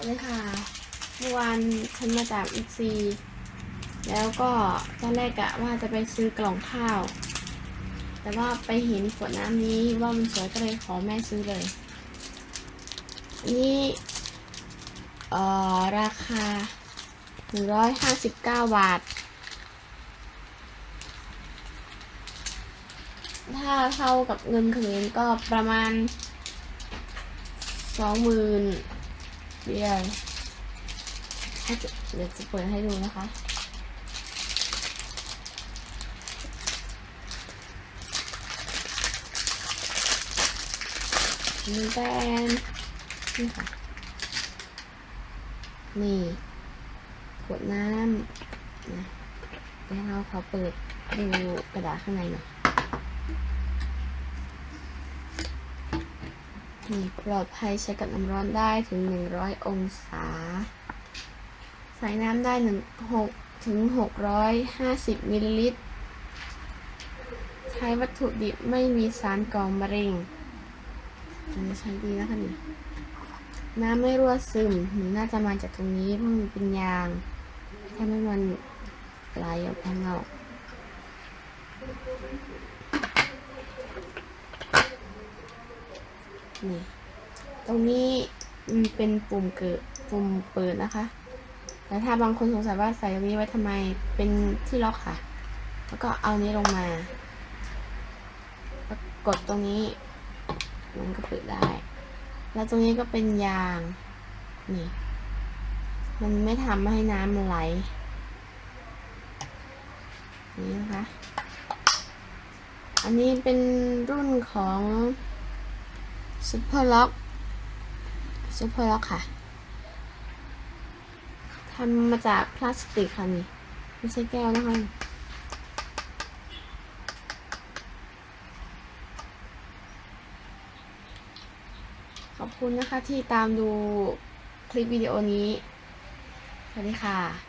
วัสดีค่ะ เมื่อวานฉันมาจากอีกซีแล้วก็ตอนแรกอะว่าจะไปซื้อกล่องข้าว แต่ว่าไปเห็นขวดน้ำนี้ว่ามันสวยก็เลยขอแม่ซื้อเลยอันนี้เอ่อราคา 159 บาท ถ้าเท่ากับเงินเขมรก็ประมาณสองหมื่น เดียวถ้เดี๋ยวจะเปิดให้ดูนะคะ มีแบรนด์นี่ค่ะ นี่ขวดน้ำนะเดี๋ยวเราขอเปิดดูกระดาษข้างในหน่อย นี่ปลอดภัยใช้กับน้ำร้อนได้ถึง 100 องศา ใส่น้ำได้1 6ถึง 650 มิลลิลิตร ใช้วัตถุดิบไม่มีสารก่อมะเร็งอันนี้ใช้ดีนะคะนี่น้ำไม่รั่วซึมหรือน่าจะมาจากตรงนี้เพราะมันเป็นยางถ้าไม่มันไหลออกข้างนอก นี่ตรงนี้มันเป็นปุ่มเกิดปุ่มเปิดนะคะแต่ถ้าบางคนสงสัยว่าใส่ตรงนี้ไว้ทำไมเป็นที่ล็อกค่ะ แล้วก็เอานี้ลงมาแล้วกดตรงนี้ มันก็เปิดได้ แล้วตรงนี้ก็เป็นยาง นี่ มันไม่ทำให้น้ำมันไหล นี่นะคะ อันนี้เป็นรุ่นของ ซุปเปอร์ล็อกซุปเปอร์ล็อกค่ะทำมาจากพลาสติกค่ะนี่ไม่ใช่แก้วนะคะขอบคุณนะคะที่ตามดูคลิปวิดีโอนี้ สวัสดีค่ะ